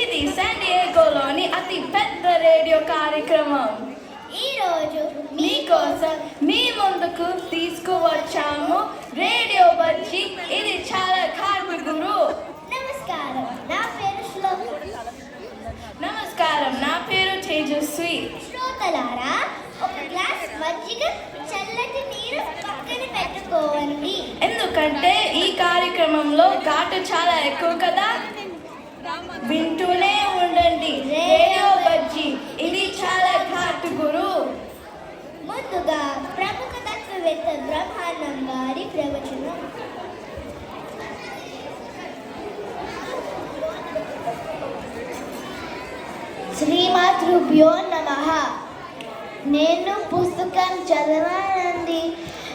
ఇది శాన్ డియేగోలోని అతి పెద్ద రేడియో కార్యక్రమం. ఈ రోజు మీకోసం మీ ముందుకు తీసుకువచ్చాము రేడియో బజ్జీ ఇది చాలా కార్మికులు నమస్కారం. నా పేరు నమస్కారం. నా పేరు తేజస్వి. శ్రోతలారా ఒక గ్లాస్ మజ్జిగ చల్లటి నీరు పక్కన పెట్టుకోండి ఎందుకంటే ఈ కార్యక్రమంలో ఘాటు చాలా ఎక్కువ కదా? వింటూనే ఉండండి. రేడియో బజ్జీ. ఇది చాలా ఘాటు గురు. ముందుగా ప్రముఖ తత్వవేత్త బ్రహ్మాండం గారి ప్రవచనం. శ్రీమాతృభ్యో నమ. నేను పుస్తకం చదవనండి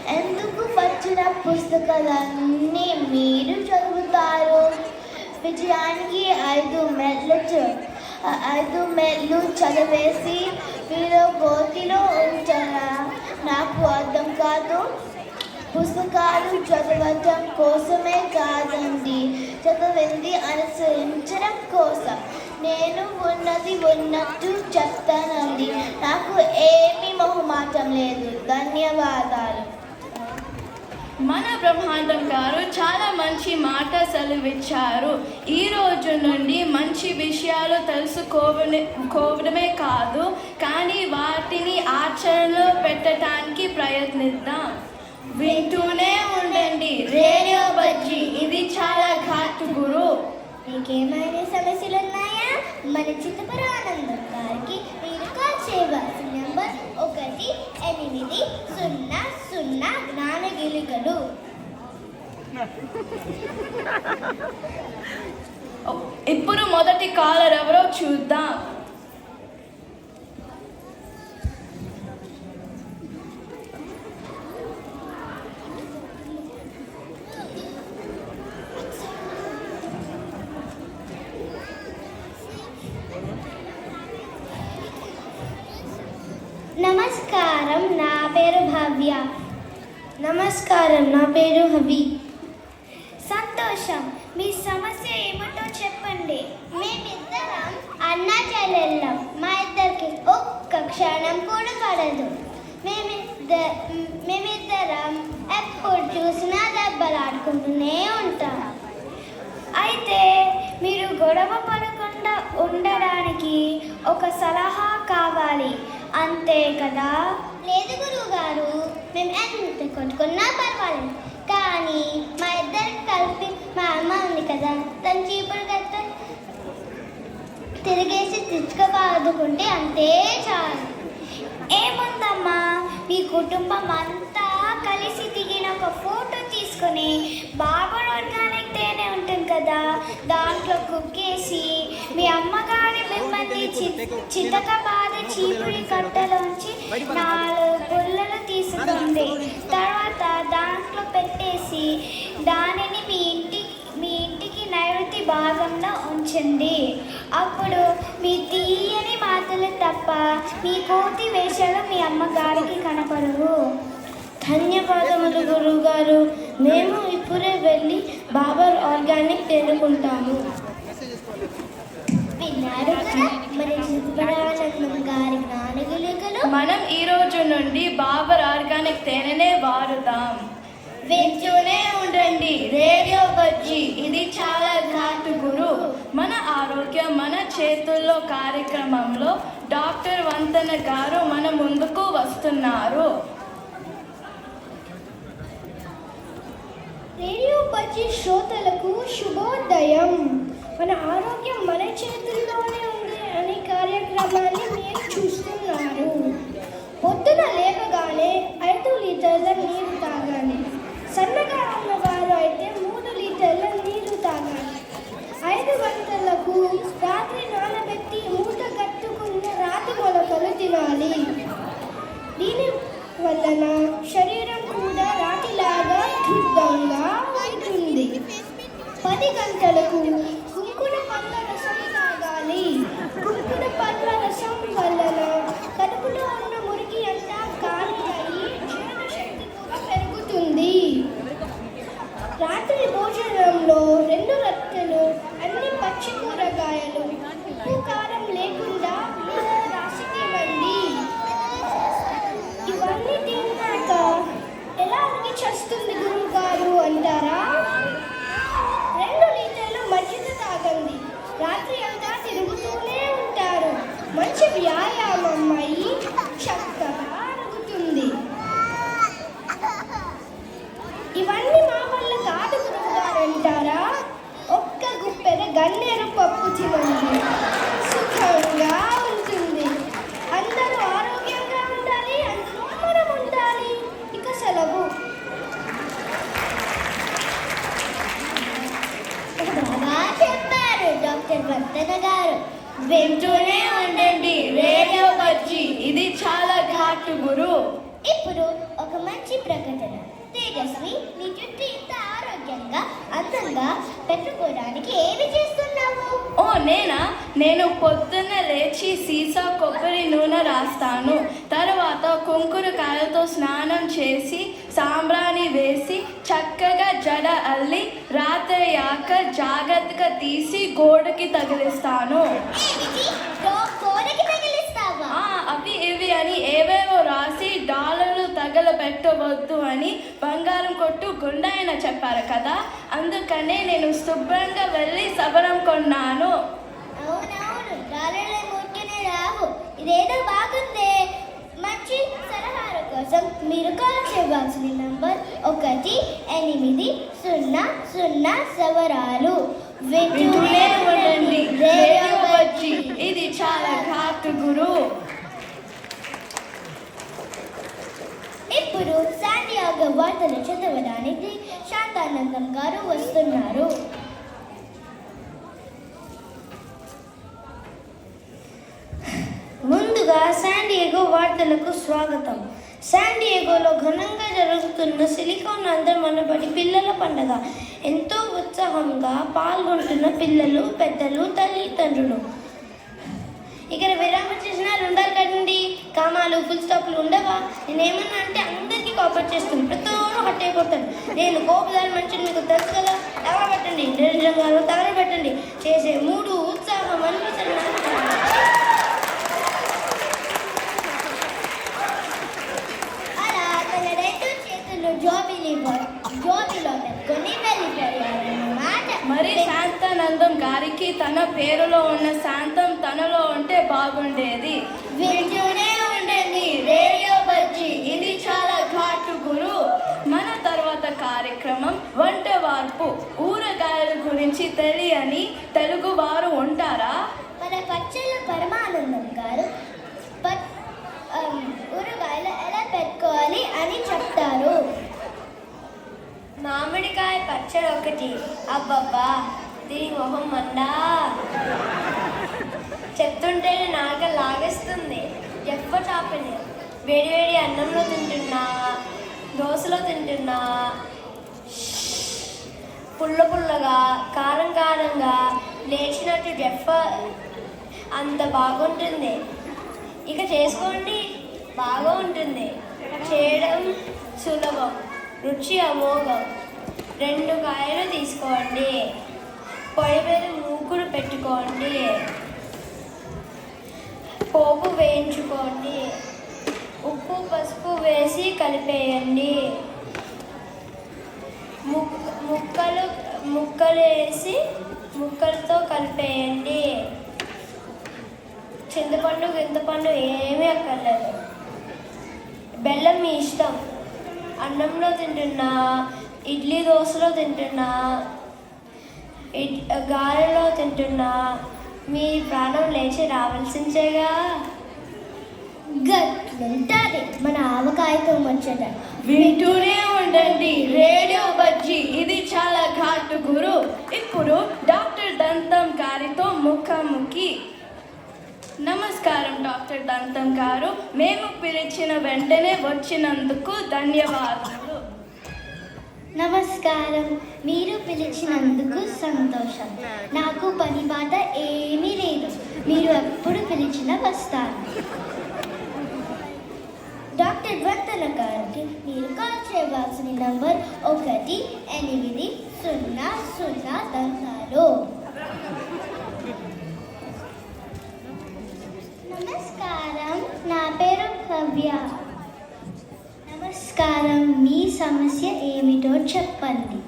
ఎందుకు వచ్చిన పుస్తకాలన్నీ మీరు చదువు చదువుతారు విజయానికి ఐదు మెట్లు ఐదు మెట్లు చదివేసి మీరు గోతిలో ఉంచారా? నాకు అర్థం కాదు. పుస్తకాలు చదవటం కోసమే కాదండి. చదివింది అనుసరించడం కోసం. నేను ఉన్నది ఉన్నట్టు చెప్తానండి. నాకు ఏమీ మొహమాటం లేదు. ధన్యవాదాలు. మన బ్రహ్మాండం గారు చాలా మంచి మాట సెలవిచ్చారు. ఈ రోజు నుండి మంచి విషయాలు తెలుసుకోవడమే కాదు కానీ వాటిని ఆచరణలో పెట్టడానికి ప్రయత్నిద్దాం. వింటూనే ఉండండి. రేడియో బజ్జీ ఇది చాలా ఘాటు గురు. మీకేమైనా సమస్యలు ఉన్నాయా మన చిత్తపురానందం గారికి మీరు కాల్ చేయవలసిన నెంబర్ ఒకటి ఎనిమిది సున్నా సున్నా జ్ఞానగిలికలు. ఇప్పుడు మొదటి కాలర్ ఎవరో చూద్దాం. నమస్కారం నా పేరు హవి. సంతోషం మీ సమస్య ఏమిటో చెప్పండి. మేమిద్దరం అన్నా చెల్లెళ్ళం. మా ఇద్దరికి ఒక్క క్షణం కూడా పడదు. మేమిద్ద మేమిద్దరం ఎప్పుడు చూసినా దెబ్బలాడుకుంటూనే ఉంటాం. అయితే మీరు గొడవ పడకుండా ఉండడానికి ఒక సలహా కావాలి. అంతే కదా? లేదు గురువుగారు. గారు మేము ఎంత పర్వాలేదు. కానీ మా ఇద్దరికి కలిపి మా అమ్మ ఉంది కదా తను చీపురు గట్ట తిరిగేసి తెచ్చుకోబాదుకుంటే అంతే చాలు. ఏముందమ్మా? మీ కుటుంబం అంతా కలిసి దిగిన ఒక ఫోటో తీసుకొని బాబర్ ఆర్గానిక్ తేనె ఉంటుంది కదా దాంట్లో కుక్కేసి మీ అమ్మగారి మిమ్మల్ని చి- చితక బాధ చీపురి కట్టలోంచి నాలుగు భాగంలో అప్పుడు మీ తీయని మాటలు తప్ప మీ కోతి వేషాలు మీ అమ్మగారికి కనపడవు. ధన్యవాదములు గురువుగారు. మేము ఇప్పుడే వెళ్ళి బాబర్ ఆర్గానిక్ తేనుకుంటాము విన్నారు కదా? మరి గారి మనం ఈ రోజు నుండి బాబర్ ఆర్గానిక్ తేనెనే వాడుతాం వింటూనే ఉండండి. రేడియో బజ్జీ ఇది చాలా ఘాటు గురు. మన ఆరోగ్యం మన చేతుల్లో కార్యక్రమంలో డాక్టర్ వంతన గారు మన ముందుకు వస్తున్నారు. రేడియో బజ్జీ శ్రోతలకు శుభోదయం. మన ఆరోగ్యం మన చేతుల్లోనే ఉంది అనే కార్యక్రమాన్ని మీరు చూస్తున్నారు. పొద్దున లేవగానే ఐదు లీటర్ల నీరు తాగాలి సన్నగా ఉన్నవారు అయితే మూడు లీటర్ల నీరు తాగాలి ఏడు గంటలకు రాత్రి నానబెట్టి మూట కట్టుకున్న రాతి మొలకలు తినాలి. దీని వలన శరీరం కూడా రాతిలాగా దృఢంగా ఉంటుంది. పది గంటలకు కుంకుడు పండ్ల రసం తాగాలి. కుంకుడు పండ్ల రసం వలన కడుపులో ఉన్న మురికి అంతా ఖాళీ అయ్యి జీర్ణశక్తి కూడా పెరుగుతుంది రాత్రి భోజనంలో పచ్చి కూరగాయలు ఉప్పు కారం లేకుండా మీరు రాశికి ఇవ్వండి ఇవన్నీ తిన్నాక ఎలా అరిగి చస్తుంది గురువు గారు అంటారా రెండు లీటర్లు మజ్జిగ తాగండి రాత్రి అంతా తిరుగుతూనే ఉంటారు మంచి వ్యాయామం అయి చక్కగా అరుగుతుంది ఇవన్నీ మా వల్ల కాదు గురువుగారు అంటారా ఒక్క గుప్పెన గన్నేరు పప్పు తినండి సుఖంగా ఉంటుంది అందరూ ఆరోగ్యంగా ఉండాలి అందులో మనం ఉండాలి ఇక సెలవు బాగా చెప్పారు డాక్టర్ వర్తన గారు వింటూనే ఉండండి రేడియో బజ్జీ ఇది చాలా ఘాటు గురు ఇప్పుడు ఒక మంచి ప్రకటన తేజస్వి నీ జుట్టు ఇంత ఆరోగ్యంగా అందంగా పెట్టుకోవడానికి ఏమి చేస్తున్నావు? ఓ నేనా? నేను పొద్దున్న లేచి సీసా కొబ్బరి నూనె రాస్తాను. తర్వాత కుంకుడుకాయలతో స్నానం చేసి సాంబ్రాణి వేసి చక్కగా జడ అల్లి రాత్రయ్యాక జాగ్రత్తగా తీసి గోడకి తగిలిస్తాను. తగలబెట్టవద్దు అని బంగారం కొట్టు గుండాయన చెప్పారు కదా. అందుకనే నేను శుభ్రంగా వెళ్ళి సబరం కొన్నాను. అవునవును డాలర్ల ముట్టిన రావు ఇదేదో బాగుందే. మంచి సలహాల కోసం మీరు కాల్ చేయవలసిన నంబర్ ఒకటి ఎనిమిది సున్నా సున్నా సవరాలు వింటూనే ఉండండి. ఇది చాలా ఘాటు గురు ఇప్పుడు వార్తలు చదవడానికి శాంతానందం గారు వస్తున్నారు. ముందుగా శాండియాగో వార్తలకు స్వాగతం. శాండియాగోలో ఘనంగా జరుగుతున్న సిలికాన్ అందర్ మనబడి పిల్లల పండగ. ఎంతో ఉత్సాహంగా పాల్గొంటున్న పిల్లలు పెద్దలు తల్లిదండ్రులు. ఇక్కడ విరామం చేసిన రెండాలు కట్టండి కామాలు ఫుల్ స్టాప్లు ఉండవా? నేనేమన్నా అంటే అందరికీ కోఆపరేట్ చేస్తాను ప్రతి హట్ కట్టే నేను కోపదారి మంచి మీకు తెలుసు కదా? తగలబెట్టండి నిరంజన్ గారు తగలబెట్టండి చేసే మూడు ఉత్సాహం అనిపించండి అలా తన రెండు చేతులు జోబిలో జోబిలో పెట్టుకొని వెళ్ళిపోయారన్నమాట మరి శాంతానందం గారికి తన పేరులో ఉన్న శాంతం తనలో ఉంటే బాగుండేది. వింటూనే ఉండండి రేడియో బజ్జీ ఇది చాలా ఘాటు గురు. మన తర్వాత కార్యక్రమం వంట వార్పు ఊరగాయల గురించి తెలియని తెలుగు వారు ఉంటారా? మన పచ్చళ్ళ పరమానందం గారు ఊరగాయలు ఎలా పెట్టుకోవాలి అని చెప్తారు. మామిడికాయ పచ్చడి ఒకటి. అబ్బబ్బా దీని మొహం మండా. చెప్తుంటేనే నాక లాగేస్తుంది. ఎప్ప చాపని. వేడి వేడి అన్నంలో తింటున్నా దోశలో తింటున్నా పుల్ల పుల్లగా కారం కారంగా లేచినట్టు జెఫ అంత బాగుంటుంది. ఇక చేసుకోండి బాగా ఉంటుంది చేయడం సులభం రుచి అమోఘం. రెండు కాయలు తీసుకోండి. పొయ్యి మీద మూకుడు పెట్టుకోండి. పోపు వేయించుకోండి. ఉప్పు పసుపు వేసి కలిపేయండి. ముక్కలు ముక్కలు వేసి ముక్కలతో కలిపేయండి. చింతపండు గింతపండు ఏమీ అక్కర్లేదు. బెల్లం మీ ఇష్టం. అన్నంలో తింటున్నా ఇడ్లీ దోశలో తింటున్నా ఇడ్ గారెలో తింటున్నా మీ ప్రాణం లేచి రావాల్సిందేగా? గట్లుంటుంది మన ఆవకాయతో ముచ్చట వింటూనే ఉండండి. రేడియో బజ్జి ఇది చాలా ఘాటు గురు. ఇప్పుడు డాక్టర్ దంతం గారితో ముఖాముఖి. నమస్కారం డాక్టర్ దంతం గారు. మేము పిలిచిన వెంటనే వచ్చినందుకు ధన్యవాదాలు నమస్కారం. మీరు పిలిచినందుకు సంతోషం. అలంకరించిన వస్తాను డాక్టర్ వర్తల గారికి మీరు కాల్ చేయవలసిన నంబర్ ఒకటి ఎనిమిది సున్నా సున్నా దశాలు నమస్కారం నా పేరు భవ్య. నమస్కారం మీ సమస్య ఏమిటో చెప్పండి.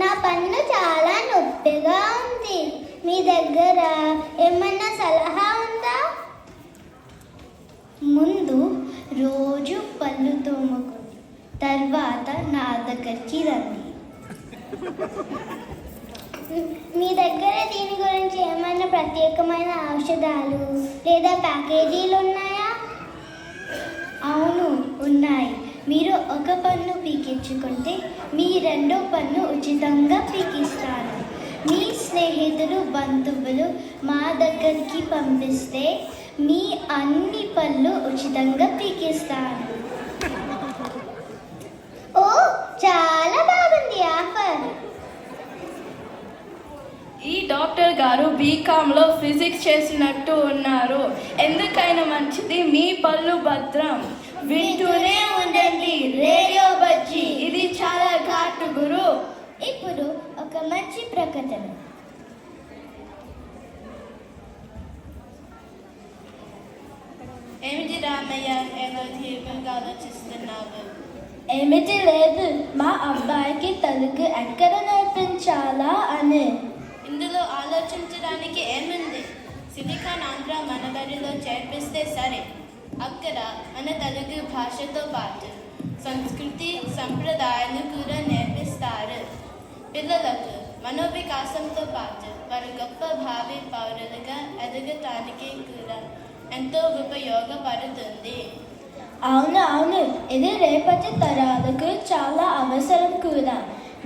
నా పన్ను చాలా నొప్పిగా ఉంది. మీ దగ్గర ఏమన్నా సలహా ఉందా? ముందు రోజు పళ్ళు తోముకోండి తర్వాత నా దగ్గరికి రండి. మీ దగ్గర దీని గురించి ఏమైనా ప్రత్యేకమైన ఔషధాలు లేదా ప్యాకేజీలు ఉన్నాయా? అవును ఉన్నాయి. మీరు ఒక పన్ను పీకించుకుంటే మీ రెండో పన్ను ఉచితంగా పీకిస్తారు. మీ స్నేహితులు బంధువులు మా దగ్గరికి పంపిస్తే మీ అన్ని పళ్ళు ఉచితంగా పీకిస్తాను ఓ చాలా బాగుంది ఆఫర్. ఈ డాక్టర్ గారు బీకామ్లో ఫిజిక్స్ చేసినట్టు ఉన్నారు. ఎందుకైనా మంచిది మీ పళ్ళు భద్రం. వింటూనే ఉండండి రేడియో బజ్జీ. ఇది చాలా ఘాటు గురు. ఇప్పుడు ఒక మంచి ప్రకటన. ఏమిటి రామయ్య ఏదో తీవ్రంగా ఆలోచిస్తున్నావు? ఏమిటి లేదు మా అబ్బాయికి తెలుగు ఎక్కడ నేర్పించాలా అని. ఇందులో ఆలోచించడానికి ఏముంది? సిలికాన్ ఆంధ్ర మన బడిలో చేర్పిస్తే సరే. అక్కడ మన తెలుగు భాషతో పాటు సంస్కృతి సంప్రదాయాలు కూడా నేర్పిస్తారు. పిల్లలకు మనోవికాసంతో పాటు వారు గొప్ప భావి పౌరులుగా ఎదగటానికి కూడా ఎంతో ఉపయోగపడుతుంది. అవును అవును. ఇది రేపటి తరాలకు చాలా అవసరం కూడా.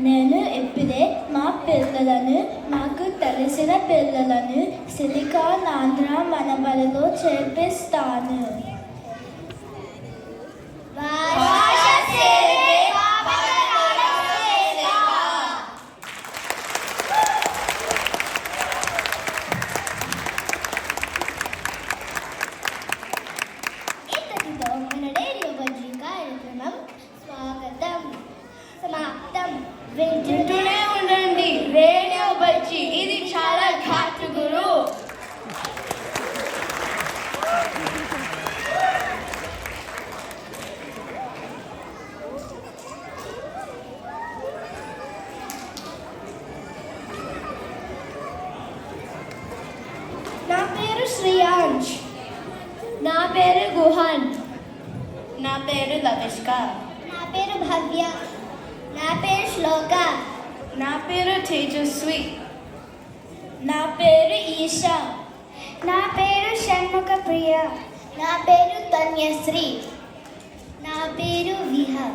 నేను ఇప్పుడే మా పిల్లలను నాకు తెలిసిన పిల్లలను సిలికాన్ ఆంధ్ర మనబడిలో చేర్పిస్తాను భాష సేవే ఇంతటితో మన రేడియో బజ్జీ కార్యక్రమం స్వాగతం సమాప్తం వింటూనే వింటూనే ఉండండి రేడియో బజ్జీ ఇది చాలా ఘాటు గురు నా పేరు శ్రేయాంష్ నా పేరు గుహాన్ నా పేరు లవిష్క నా పేరు భవ్య. నా పేరు శ్లోక. నా పేరు తేజస్వి. నా పేరు ఈషా నా పేరు షణ్ముఖ ప్రియ నా పేరు ధన్యశ్రీ. నా పేరు విహ.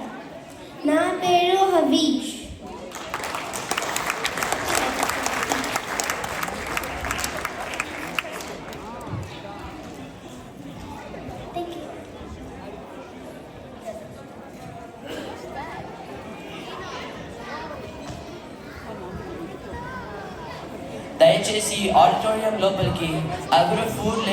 నా పేరు హవీష్. agro food